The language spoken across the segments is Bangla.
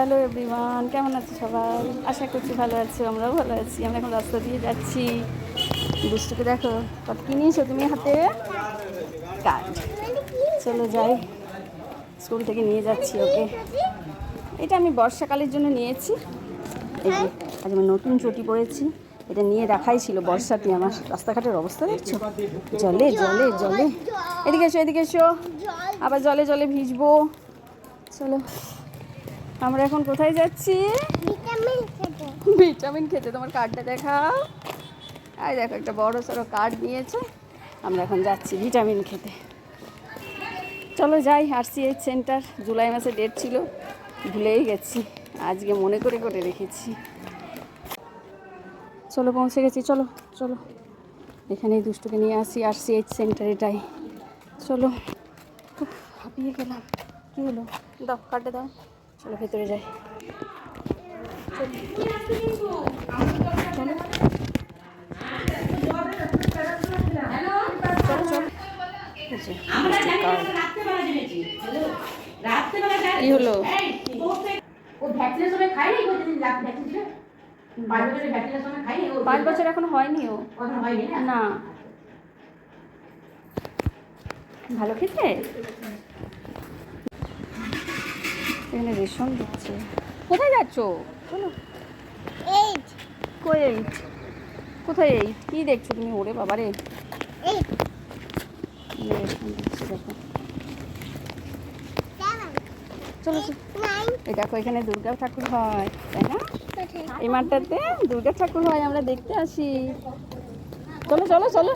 হ্যালো এভরিওয়ান কেমন আছো সবাই? আশা করছি ভালো আছো, আমরাও ভালো আছি। আমরা এখন রাস্তা দিয়ে যাচ্ছি। দুষ্টুকে দেখো, কত কি নিয়েছো তুমি হাতে? কাঠ। চলো যাই। স্কুল থেকে নিয়ে যাচ্ছি ওকে। এটা আমি বর্ষাকালের জন্য নিয়েছি। এই আজ আমি নতুন চটি পরেছি। এটা নিয়ে রাখাই ছিল বর্ষাতে আমার। রাস্তাঘাটের অবস্থা দেখছ? জলে জলে জলে। এদিকে এসো এদিকে এসো। আবার জলে জলে ভিজবো। চলো। আমরা এখন কোথায় যাচ্ছি? ভিটামিন খেতে। ভিটামিন খেতে তোমার কার্ডটা দেখাও। আর দেখো একটা বড় সড়ো কার্ড নিয়েছে। আমরা এখন যাচ্ছি ভিটামিন খেতে। চলো যাই আরসিএইচ সেন্টার জুলাই মাসে ডেট ছিল ভুলেই গেছি। আজকে মনে করে করে রেখেছি। চলো পৌঁছে গেছি চলো চলো। এখানেই দুষ্টুকে নিয়ে আসি আরসিএইচ সেন্টার এটাই। চলো। খুব হাঁপিয়ে গেলাম। কী হলো? দাও কার্ডটা দাও। চলো ভেতরে যাই। কি হলো। পাঁচ বছর এখন হয়নি ও। না? ভালো খেতে এখানে রেশন দিচ্ছে। কোথায় যাচ্ছ? চলো। কই এইট কোথায় এইট কী দেখছ তুমি? ওরে বাবারে রেশন দিচ্ছে দেখো। চলো। এই দেখো এখানে দুর্গা ঠাকুর হয় তাই না? এই মাঠটাতে দুর্গা ঠাকুর হয় আমরা দেখতে আসি। চলো চলো চলো।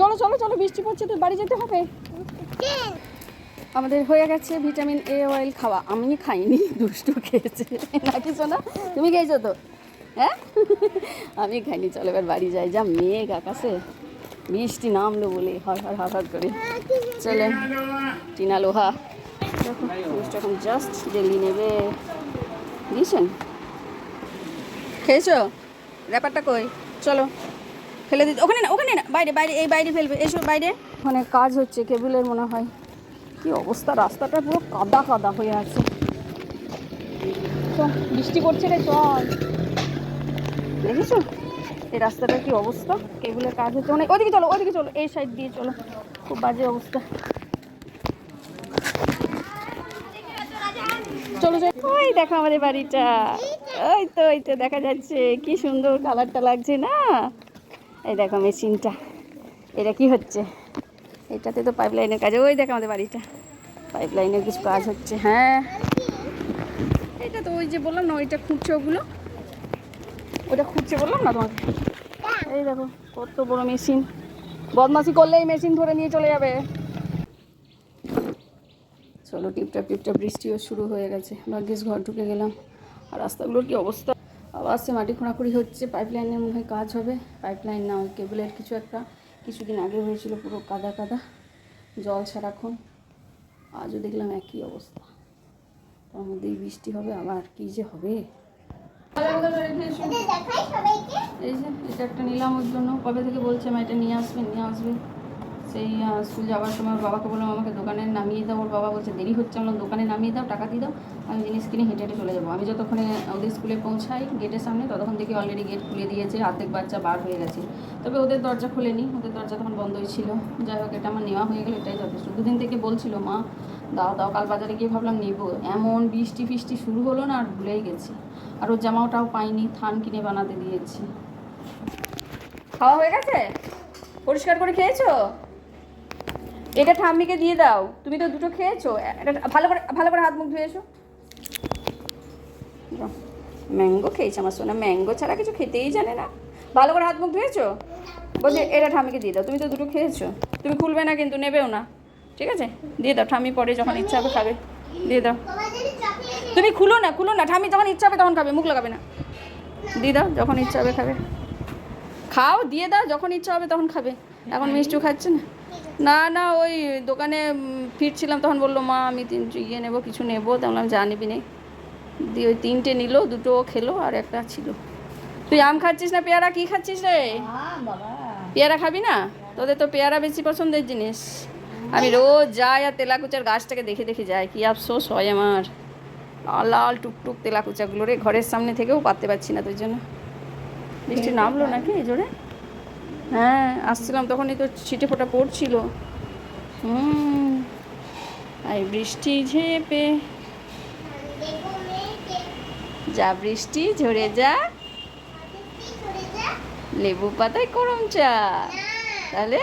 চলো চলো চলো বৃষ্টি পড়ছে তো বাড়ি যেতে হবে। আমাদের হয়ে গেছে ভিটামিন এ অয়েল খাওয়া। আমি খাইনি, দুষ্টু খেয়েছে। নাকি শোনা তুমি খেয়েছো তো? হ্যাঁ? আমি খাইনি, চলো এবার বাড়ি যাই। যা মেঘ আকাশে। বৃষ্টি নামলো বলে। হর হর হর হর করে। চলে, টিনা লোহা। এখন জাস্ট জেলি নেবে। দিয়েছেন? খেয়েছো? ব্যাপারটা কই? চলো, ফেলে দিতে ওখানে না ওখানে না। বাইরে বাইরে, এই বাইরে ফেলবে। এসো বাইরে। ওখানে কাজ হচ্ছে, কেবলের মনে হয়। কি অবস্থা? রাস্তাটা পুরো কাদা কাদা হয়ে আছে। বৃষ্টি পড়ছে রে, চল। দেখেছ? এই রাস্তাটার কি অবস্থা? কেবলের কাজ হচ্ছে অনেক ওইদিকে চলো ওইদিকে চলো, এই সাইড দিয়ে চলো। খুব বাজে অবস্থা। চলো চলো। ওই দেখো আমাদের বাড়িটা। ওই তো ওই তো, দেখা যাচ্ছে। কি সুন্দর কালারটা লাগছে না? এই দেখো মেশিনটা এটা কি হচ্ছে? এটাতে তো পাইপ লাইনের কাজ। ওই দেখো আমাদের বাড়িটা। পাইপ লাইনের কিছু কাজ হচ্ছে হ্যাঁ। এটা তো ওই যে বললাম না, ওইটা খুঁজছে ওগুলো। ওটা খুঁজছে বললাম না তোমাকে? এই দেখো, কত বড় মেশিন বদমাসি করলে এই মেশিন ধরে নিয়ে চলে যাবে। চলো, টিপটাপ টিপটাপ, বৃষ্টিও শুরু হয়ে গেছে। ভাগ্যিস ঘর ঢুকে গেলাম। আর রাস্তাগুলোর কি অবস্থা? আবার সে মাটি খোঁড়াখুড়ি হচ্ছে। পাইপ লাইনের মনে হয় কাজ হবে। পাইপ লাইন না কেবলের কিছু একটা। কিছুদিন আগে হয়েছিল পুরো কাদা কাদা, জল সারাক্ষণ। আজও দেখলাম একই অবস্থা। তার মধ্যেই বৃষ্টি হবে, আবার কি যে হবে? এই যে, এটা একটা নিলামের জন্য। কবে থেকে বলছে মা, এটা নিয়ে আসবে নিয়ে আসবে। সেই স্কুল যাওয়ার সময় বাবাকে বললাম, আমাকে দোকানে নামিয়ে দাও। ওর বাবা বলছে, দেরি হচ্ছে, আমরা দোকানে নামিয়ে দাও, টাকা দিয়ে দাও, আমি জিনিস কিনে হেঁটে হেঁটে চলে যাব। আমি যতক্ষণে ওদের স্কুলে পৌঁছাই গেটের সামনে, ততক্ষণ থেকে অলরেডি গেট খুলে দিয়েছে অর্ধেক বাচ্চা বার হয়ে গেছে। তবে ওদের দরজা খুলেনি, ওদের দরজা তখন বন্ধই ছিল। যাই হোক, এটা আমার নেওয়া হয়ে গেলো, এটাই যথেষ্ট। দুদিন থেকে বলছিল, মা, দাও দাও, কাল বাজারে গিয়ে ভাবলাম নেব। এমন বৃষ্টি ফিষ্টি শুরু হলো না, আর ভুলেই গেছি। আর ওর জামাটাও পাইনি, থান কিনে বানাতে দিয়েছি। খাওয়া হয়ে গেছে? পরিষ্কার করে খেয়েছো? এটা ঠাম্মিকে দিয়ে দাও। তুমি তো দুটো খেয়েছো। এটা ভালো করে ভালো করে হাত মুখ ধুয়েছো ম্যাঙ্গো খেয়েছে আমার সোনা। ম্যাঙ্গো ছাড়া কিছু খেতেই জানে না। ভালো করে হাত মুখ ধুয়েছো? বলছে, এটা ঠাম্মিকে দিয়ে দাও। তুমি তো দুটো খেয়েছো। তুমি খুলবে না কিন্তু, নেবেও না। ঠিক আছে? দিয়ে দাও। ঠাম্মি পরে যখন ইচ্ছা হবে খাবে। দিয়ে দাও। তুমি খুলো না খুলো না। ঠাম্মি যখন ইচ্ছা হবে তখন খাবে। মুখ লাগাবে না। দিয়ে দাও। যখন ইচ্ছা হবে খাবে। খাও, দিয়ে দাও। যখন ইচ্ছা হবে তখন খাবে। এখন মিষ্টিও খাচ্ছে না। না না, ওই দোকানে ফিরছিলাম, তখন বলল, মা, আমি তিন ইয়ে নেব, কিছু নেব। তো বললাম, যা নিবি নেই দিয়ে ওই তিনটে নিল, দুটো খেলো, আর একটা ছিল। তুই আম খাচ্ছিস না, পেয়ারা? কি খাচ্ছিস রে? পেয়ারা খাবি না? তোদের তো পেয়ারা বেশি পছন্দের জিনিস। আমি রোজ যাই আর তেলাকুচার গাছটাকে দেখে দেখে যাই। কি আফসোস হয় আমার। লাল টুকটুক তেলাকুচাগুলো রে, ঘরের সামনে থেকেও পাততে পারছি না তোর জন্য। বৃষ্টি নামলো নাকি জোরে? হ্যাঁ আসছিলাম তখনই তো ছিটে ফোটা পড়ছিল। হুম আর বৃষ্টি ঝেপে। যা বৃষ্টি ঝরে যা। লেবু পাতায় করম চা। তাহলে?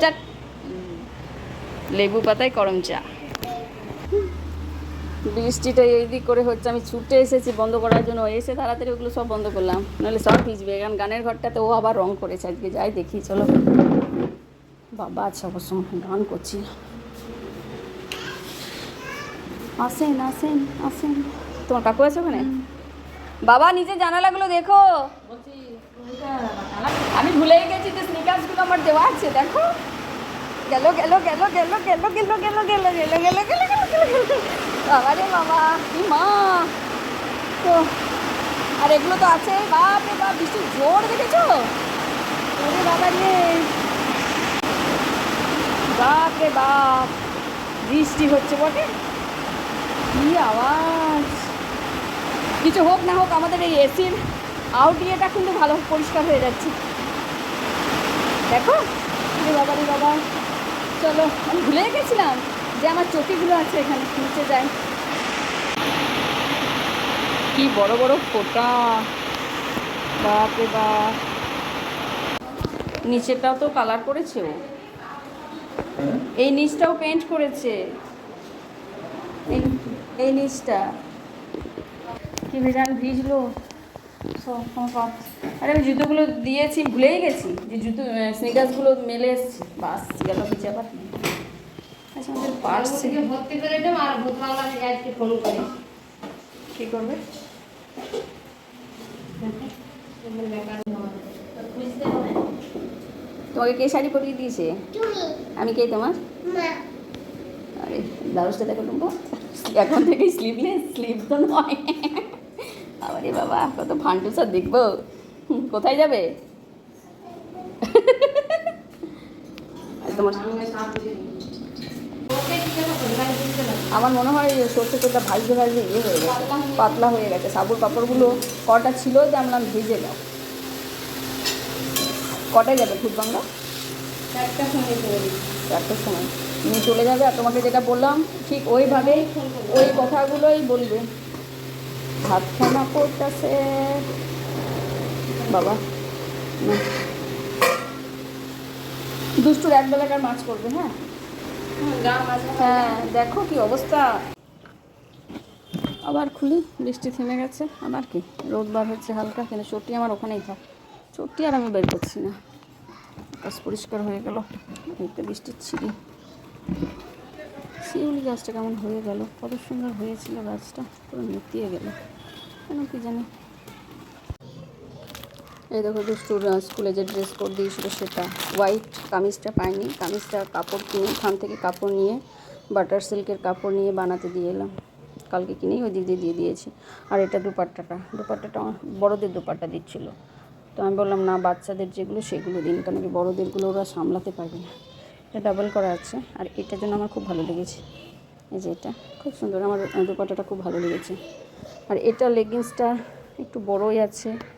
চাট লেবু পাতায় করম চা। বৃষ্টিটা এই দিক করে হচ্ছে আমি ছুটে এসেছি বন্ধ করার জন্য এসে তাড়াতাড়ি ওগুলো সব বন্ধ করলাম নাহলে সব ভিজবে কারণ গানের ঘরটাতে ও আবার রং করেছে আজকে যাই দেখি চলো বাবা আচ্ছা অবশ্য গান করছি আসেন আসেন আসেন তোমার কাকু আছে ওখানে বাবা নিচে জানালাগুলো দেখো আমি ভুলেই গেছি যে স্নিকার্সগুলো আমার দেওয়া আছে দেখো গেল গেল গেল গেল গেল গেল গেল গেল গেল গেল গেল গেল গেল বাবা রে বাবা, কি মা? তো, আর এগুলো তো আছে। বাপ রে বাপ, বৃষ্টির জোর দেখেছ? ওরে বাবা রে বাপ রে বাপ বৃষ্টি হচ্ছে বটে। কি আওয়াজ? কিছু হোক না হোক, আমাদের এই এসির আউট ইয়েটা কিন্তু ভালো, পরিষ্কার হয়ে যাচ্ছে। দেখো বাবা রে বাবা। চলো, আমি ভুলে গেছিলাম। যে আমার চটিগুলো আছে এখানে, নিচে যাই। কি বড় বড় ফোটা। বাপ নিচেটাও তো কালার করেছে ও। এই নিচটাও পেন্ট করেছে। এই- নিচটা। কি ভেজাল? ভিজলো আরে আমি জুতোগুলো দিয়েছি, ভুলেই গেছি যে জুতো স্নিকার্সগুলো মেলে এসছি। বাস, গেল আবার। আচ্ছা আমাদের পার্স ভর্তি করে দেবো আর ভূতবাংলা আজকে ফোন করি। কী করবে? তোমাকে কে শাড়ি পরিয়ে দিয়েছে? আমি কে তোমার? আরে ব্লাউজটা দেখো টুম্পা। এখন থেকে স্লিভলেস স্লিভ তো নয়। আরে বাবা কত ফান্টুসা দেখব। হুম, কোথায় যাবে? তোমার সামনে সাপ দিয়ে দিই। ওকে দিতে হবে, ওখানে দিতে হবে। আমার মনে হয় সর্ষে তেলটা ভাজতে ভাজতে ইয়ে হয়ে গেছে পাতলা হয়ে গেছে। সাবুর পাপড়গুলো কটা ছিল যে আমরা ভেজে দাও কটায় যাবে ফুটবাংলা চারটার সময়। চারটের সময়। তুমি চলে যাবে আর তোমাকে যেটা বললাম ঠিক ওইভাবেই ওই কথাগুলোই বলবে। ভাত খানা করতেছে। বাবা। দুষ্টুর এক বেলাকার মাছ করবে হ্যাঁ। হ্যাঁ দেখো কি অবস্থা। আবার খুলি, বৃষ্টি থেমে গেছে। আবার কি? রোদ বার হচ্ছে হালকা, কিন্তু চটি আমার ওখানেই থাক। চটি আর আমি বের করছি না। আকাশ পরিষ্কার হয়ে গেল। একটা বৃষ্টির ছিঁড়ি। শিউলি গাছটা কেমন হয়ে গেল? কত সুন্দর হয়েছিল গাছটা। পুরো মিটিয়ে গেল। কেন কি জানি? এই দেখো আহ, স্কুলে যে ড্রেস কোড দিয়েছিল সেটা। হোয়াইট কামিজটা পাইনি। কামিজটা কাপড় কিনে থান থেকে কাপড় নিয়ে বাটার সিল্কের কাপড় নিয়ে বানাতে দিয়ে এলাম। কালকে কিনেই ওই দিদি দিয়ে দিয়েছি। আর এটা দুপাট্টাটা। দুপাট্টাটা বড়োদের দুপাট্টা দিচ্ছিল। তো আমি বললাম না বাচ্চাদের যেগুলো সেগুলো দিন কারণ কি বড়োদেরগুলো ওরা সামলাতে পারবে না? এটা ডাবল করা আছে। আর এটার জন্য আমার খুব ভালো লেগেছে। এই যে এটা। খুব সুন্দর। আমার দুপাট্টাটা খুব ভালো লেগেছে। আর এটা লেগিংসটা একটু বড়ই আছে।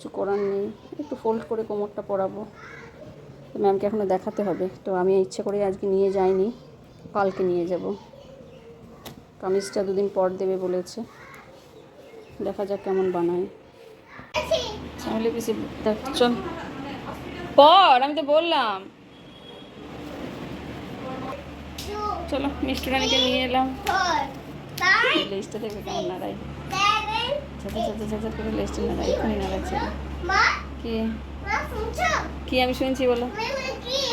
কিছু করার নেই। একটু ফোল্ড করে কোমরটা পরাবো। তো ম্যামকে এখনও দেখাতে হবে। তো আমি ইচ্ছে করে আজকে নিয়ে যাইনি। কালকে নিয়ে যাব। কামিজটা দুদিন পর দেবে বলেছে। দেখা যাক কেমন বানায়। দেখ চল। পর আমি তো বললাম। চলো মিষ্টি রানীকে নিয়ে এলাম। লেজটা দেখবে কেমন নাড়াই নাড়াচ্ছে। মা কি আমি শুনছি বলো?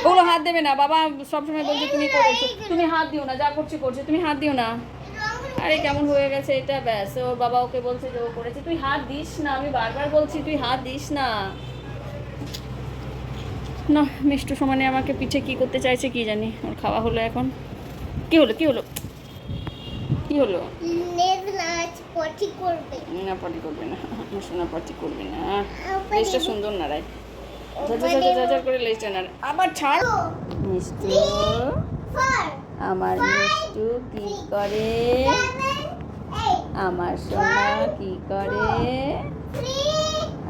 ওগুলো হাত দেবে না, বাবা সবসময় বলছে তুমি তুমি হাত দিও না, যা করছ করছ, তুমি হাত দিও না। আরে কেমন হয়ে গেছে এটা, ব্যাস, ওর বাবা ওকে বলছে যে ও করেছে। তুই হাত দিস না, আমি বারবার বলছি, তুই হাত দিস না। না, মিষ্টু সমানে আমাকে পিঠে কি করতে চাইছে কি জানি, ওর খাওয়া হলো এখন। কি হলো কি হলো? কি হলো? পটি করবে। না পার্টি করবে না। সোনা পার্টি করবে না। লেজটা সুন্দর নাড়ায় ঝাঝা ঝাঝা ঝাঝা করে লেজটা নাড়ায় আবার ছাড়। মিষ্টি আমার মিষ্টু কি করে? আমার সোনা কি করে?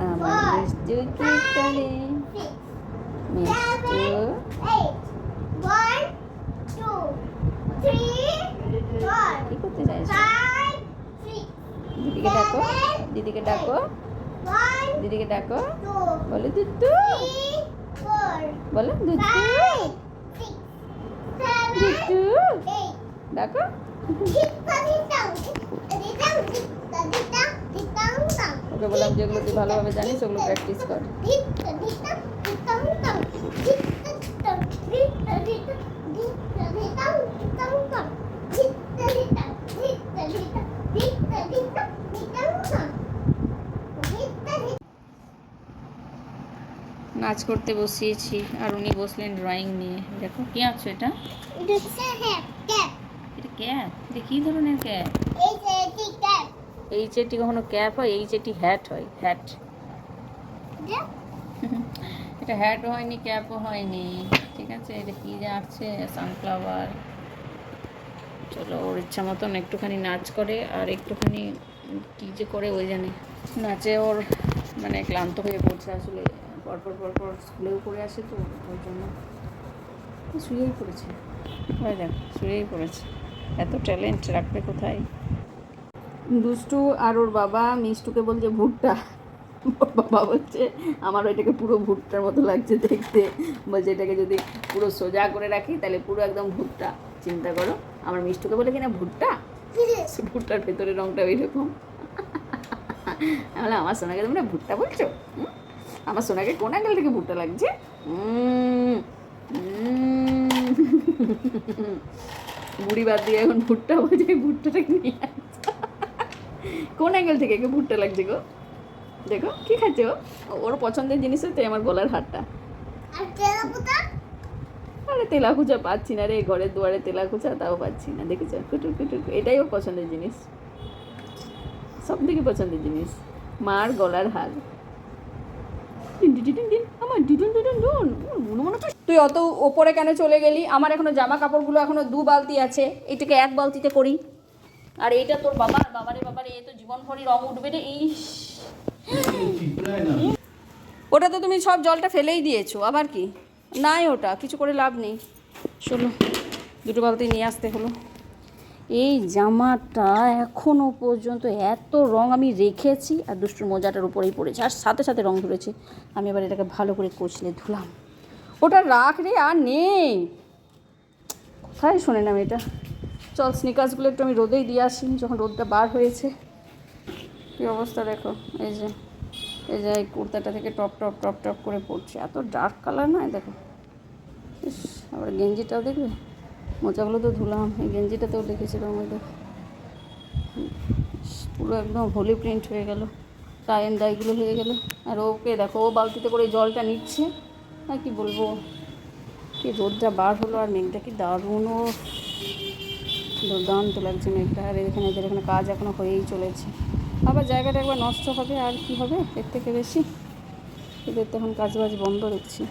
আমার মিষ্টু কি করে? মিষ্টু করতে চাইছো দিদিকে ডাকো দিদিকে ডাকো দিদিকে ডাকো বলো দুত্তু বলো দুত্তু ডাকো ওকে বললাম যেগুলো তুই ভালোভাবে জানিস ওগুলো প্র্যাকটিস কর নাচ করতে বসিয়েছি আর উনি বসলেন ড্রয়িং নিয়ে। দেখো, কি আছো এটা? এটা ক্যাপ এটা কী ধরনের ক্যাপ এই চেটি কখনো ক্যাপ হয়? এই চেটি হ্যাট হয় হ্যাট এটা হ্যাটও হয়নি ক্যাপও হয়নি। ঠিক আছে, এটা কী যে আঁকছে? সানফ্লাওয়ার চলো, ওর ইচ্ছা মতন একটুখানি নাচ করে আর একটুখানি কী যে করে, ওই জানে। নাচে ওর মানে ক্লান্ত হয়ে পড়ছে আসলে। পরপর পরপর স্কুলেও পড়ে আসে তো ওই জন্য। শুয়েই পড়েছে। হয় দেখ শুয়েই পড়েছে। এত ট্যালেন্ট রাখবে কোথায়? দুষ্টু আর ওর বাবা মিষ্টুকে বলছে ভুট্টা। বাবা বলছে আমার ওইটাকে পুরো ভুট্টার মতো লাগছে দেখতে। বলছে এটাকে যদি পুরো সোজা করে রাখি তাহলে পুরো একদম ভুট্টা। চিন্তা করো আমার মিষ্টুকে বলে কিনা ভুট্টা? ভুট্টার ভেতরে রঙটা বললাম, আমার সোনাকে তোমরা ভুট্টা বলছো? হুম? আমার সোনাকে কোন অ্যাঙ্গেল থেকে ভুট্টা লাগছে। বুড়ি বাদ দিয়ে এখন ভুট্টা বলছে ভুট্টাটাকে নিয়ে কোন অ্যাঙ্গেল থেকে একে ভুট্টা লাগছে গো? দেখো কি খাচ্ছে ও? ওর পছন্দের জিনিস হচ্ছে আমার গলার হারটা। আরে তেলাকুচা? পাচ্ছি না রে ঘরের দুয়ারে তেলাকুচা তাও পাচ্ছি না দেখেছ? কুটুর কুটুর এটাই ওর পছন্দের জিনিস। সব থেকে পছন্দের জিনিস মার গলার হার। আমার মনে তুই অত ওপরে কেন চলে গেলি? আমার এখনও জামা কাপড়গুলো এখনও দু বালতি আছে। এটাকে এক বালতিতে করি। আর এইটা তোর বাবার, বাবারে বাবারে এ তো জীবন ভরি রং উঠবে রে ওটা তো তুমি সব জলটা ফেলেই দিয়েছ, আবার কি? নাই ওটা, কিছু করে লাভ নেই। চলো দুটো বালতি নিয়ে আসতে হলো। এই জামাটা এখনও পর্যন্ত এত রং আমি রেখেছি আর দুষ্টুর মোজাটার উপরেই পড়েছে। আর সাথে সাথে রং ধরেছে। আমি এবার এটাকে ভালো করে কচলে ধুলাম। ওটা রাখ রে, আর নেই। কোথায় শোনে না এটা? চল স্নিকার্সগুলো একটু আমি রোদেই দিয়ে আসি। যখন রোদটা বার হয়েছে, কী অবস্থা দেখো? এই যে এই যে এই কুর্তাটা থেকে টপ টপ টপ টপ করে পড়ছে। এত ডার্ক কালার না এই দেখো। ইস, আবার গেঞ্জিটাও দেখবে? মোজাগুলো তো ধুলাম, এই গেঞ্জিটাতেও দেখেছিলাম ওই পুরো একদম হোলি প্রিন্ট হয়ে গেল টাই অ্যান্ড ডাইগুলো হয়ে গেল। আর ওকে দেখো, ও বালতিতে করে জলটা নিচ্ছে। আর কি বলব, কি রোদটা বার হলো আর মেঘটা কি দারুণও দুর্দান্ত লাগছে মেঘটা। আর এখানে এদের এখানে কাজ এখনও হয়েই চলেছে। আবার জায়গাটা একবার নষ্ট হবে, আর কি হবে? এর থেকে বেশি। এদের তো এখন কাজ বাজ বন্ধ দেখছি।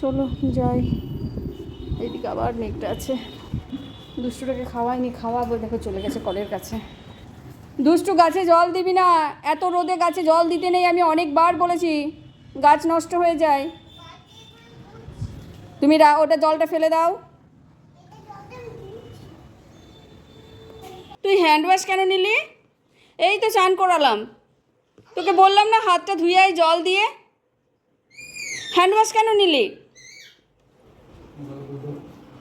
চলো, যাই। এইদিকে আবার মেঘটা আছে। দুষ্টুটাকে খাওয়াইনি, খাওয়াবো, দেখো চলে গেছে কলের কাছে। দুষ্টু, গাছে জল দিবি না। এত রোদে গাছে জল দিতে নেই, আমি অনেকবার বলেছি। গাছ নষ্ট হয়ে যায়। তুমি ওটা জলটা ফেলে দাও। তুই হ্যান্ড ওয়াশ কেন নিলি? এই তো চান করালাম। তোকে বললাম না, হাতটা ধুয়ে জল দিয়ে। হ্যান্ড ওয়াশ কেন নিলি?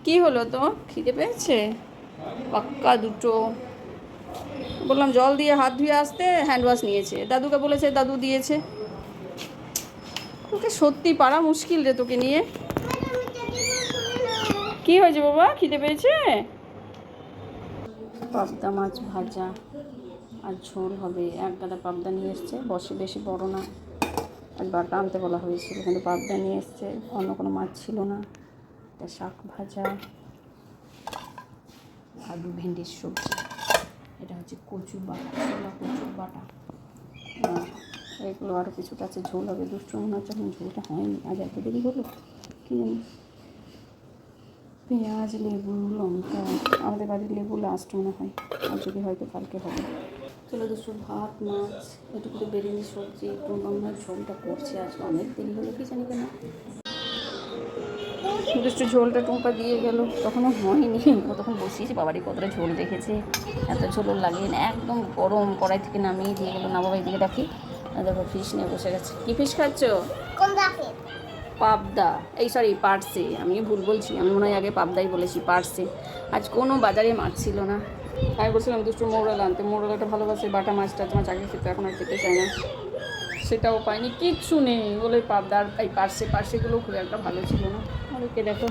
কি হলো তো? খিদে পেয়েছে? পাক্কা দুটো। বললাম, জল দিয়ে হাত ধুয়ে আসতে হ্যান্ড ওয়াশ নিয়েছে। দাদুকে বলেছে, দাদু দিয়েছে। তোকে সত্যি পারা মুশকিল রে তোকে নিয়ে। কি হয়েছে বাবা? খিদে পেয়েছে? পাবদা মাছ ভাজা। আর ঝোল হবে। এক গাদা পাবদা নিয়ে এসছে। বসে বেশি বড় না। আজ বাটা আনতে বলা হয়েছিল, কিন্তু পাবদা নিয়ে এসছে। অন্য কোনো মাছ ছিল না। একটা শাক ভাজা, আলু, ভেন্ডির সবজি। এটা হচ্ছে কচু বাটা, ছোলা কচুর বাটা। এগুলো আরও কিছুটা আছে, ঝোল হবে। দুষ্টু মনে হচ্ছে এখন ঝোলটা হয়নি। আজ এত দেরি হলো? কী জানি? পেঁয়াজ, লেবু, লঙ্কা। আমাদের বাড়ির লেবু লাস্ট মনে হয়। আর যদি হয়তো কালকে হবে। চলো দুশো ভাত, মাছ এটুকু তো বেরিয়ে সবজি। একটু হয় ঝোলটা করছে আজকে অনেক দেরি হলো, কি জানি কেন? দুষ্টু ঝোলটা টুম্পা দিয়ে গেল। তখনও হয়নি। ও তখন বসিয়েছে বাবারই কতটা ঝোল দেখেছে। এত ঝোল ওর লাগে না একদম গরম কড়াই থেকে নামিয়ে দিয়ে গেলো। না বাবা এদিকে রাখি আর দেখো ফিশ নিয়ে বসে গেছে। কি ফিশ খাচ্ছ? পাবদা। এই সরি পার্সে। আমি ভুল বলছি আমি মনে হয় আগে পাবদাই বলেছি পার্সে। আজ কোনো বাজারে মাছ ছিল না। আমি বলছিলাম দুষ্টু মোড়াল আনতে। মোড়ালটা ভালোবাসে বাটা মাছটা তোমার চাকরি খেতে এখন আর খেতে চায় না। সেটাও পাইনি কিচ্ছু নেই। বলে পাবদার এই পার্সে পার্সেগুলো খুব একটা ভালো ছিল না। অনেকে দেখো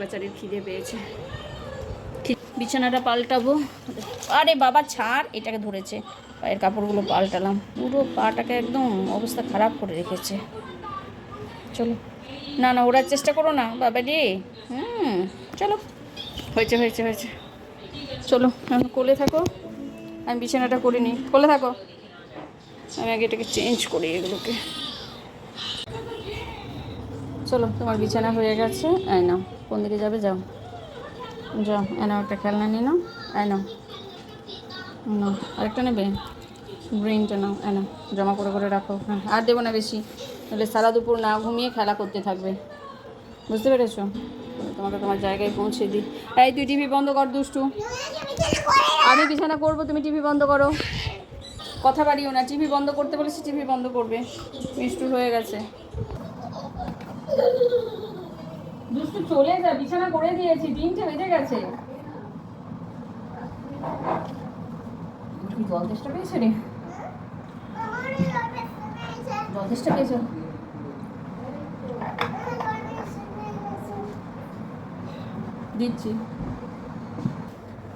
বেচারির খিদে পেয়েছে। বিছানাটা পাল্টাবো। আরে বাবা, ছাড়, এটাকে ধরেছে। পায়ের কাপড়গুলো পাল্টালাম। পুরো পাটাকে একদম অবস্থা খারাপ করে রেখেছে। চলো। না না, ওড়ার চেষ্টা করো না বাবা রে হুম, চলো। হয়েছে হয়েছে হয়েছে। চলো, এখন কোলে থাকো। আমি বিছানাটা করে নিই। কোলে থাকো। আমি আগে এটাকে চেঞ্জ করি এগুলোকে। চলো, তোমার বিছানা হয়ে গেছে। আয় নাও, কোন দিকে যাবে? যাও। যাও এনাও একটা খেলনা নিয়ে নাও আয় নাও। নাও, আরেকটা নেবে? ব্রেনটা নাও এনাও জমা করে করে রাখো হ্যাঁ আর দেবো না বেশি তাহলে সারা দুপুর না ঘুমিয়ে খেলা করতে থাকবে। বুঝতে পেরেছ? তোমাকে তোমার জায়গায় পৌঁছে দিই। এই, তুই টিভি বন্ধ কর, দুষ্টু। আমি বিছানা করব, তুমি টিভি বন্ধ করো। কথা বাড়িও না, টিভি বন্ধ করতে বলেছি, টিভি বন্ধ করবে। মিষ্টু হয়ে গেছে। দুষ্টু চলে যা, বিছানা করে দিয়েছি তিনটে বেজে গেছে। কি জল তেষ্টা পেয়েছে রে? জল তেষ্টা পেয়েছে? দিচ্ছি।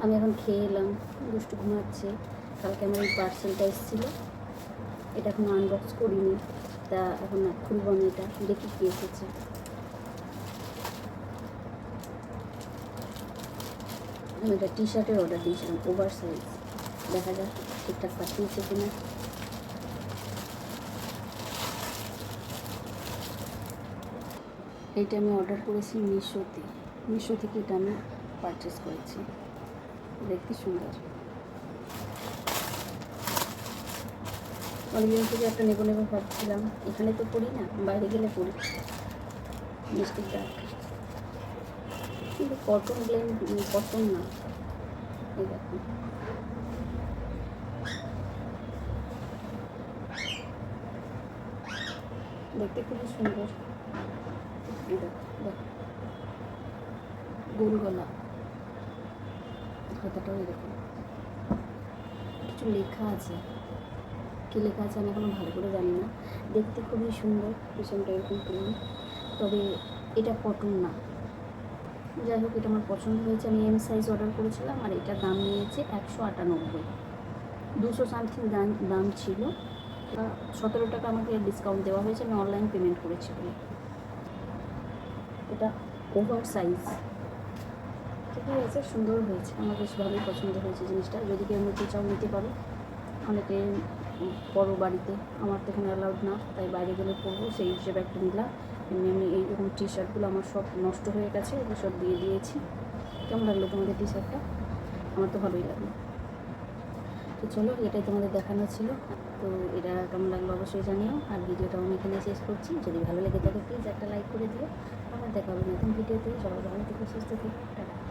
আমি এখন খেয়ে এলাম, দুষ্টু ঘুমাচ্ছে। কালকে আমার এই পার্সেলটা এসেছিল। এটা এখন আনবক্স করিনি। তা এখন খুলব আমি এটা দেখি কী এসেছে। আমি এটা টি শার্টের অর্ডার দিয়েছিলাম ওভার সাইজ দেখা যাক ঠিকঠাক পাঠিয়েছে কিনা। এইটা আমি অর্ডার করেছি মিশোতে। মিশো থেকে এটা আমি পারচেস করেছি। দেখতে সুন্দর। অনেকদিন থেকে একটা নেব নেব ভাবছিলাম। এখানে তো পড়ি না, বাইরে গেলে পড়ি। মিষ্টি ডাক কিন্তু কটন ব্লেন কটন না। এই দেখুন দেখতে খুবই সুন্দর। গোল গলা। হাতাটাও এরকম। কিছু লেখা আছে। কী লেখা আছে আমি এখনও ভালো করে জানি না। দেখতে খুবই সুন্দর পিছনটা এরকম প্লেন তবে এটা কটন না। যাই হোক, এটা আমার পছন্দ হয়েছে। আমি এম সাইজ অর্ডার করেছিলাম আর এটার দাম নিয়েছে একশো আটানব্বই। দুশো সামথিং দাম দাম ছিল। সতেরো টাকা আমাকে ডিসকাউন্ট দেওয়া হয়েছে। আমি অনলাইন পেমেন্ট করেছি এটা ওভার সাইজ ঠিকই আছে, সুন্দর হয়েছে। আমার বেশ ভালোই পছন্দ হয়েছে জিনিসটা। যদি কেউ নিতে চাও, নিতে পারো। অনেকে বড় বাড়িতে। আমার তো এখানে অ্যালাউড না, তাই বাইরে গেলে পরবো, সেই হিসেবে একটা নিলাম। এমনি আমি এইরকম টি শার্টগুলো আমার সব নষ্ট হয়ে গেছে, এগুলো সব দিয়ে দিয়েছি। কেমন লাগল তোমাদের টি? শার্টটা আমার তো ভালোই লাগল। তো চলো, এটাই তোমাদের দেখানো ছিল। তো এটা কেমন লাগল অবশ্যই জানিও। আর ভিডিওটা আমি এখানে শেষ করছি। যদি ভালো লেগে থাকে প্লিজ একটা লাইক করে দিও। আবার দেখা হবে নতুন ভিডিওতে। সবাই ভালো থেকে, সুস্থ থেকে। টাটা।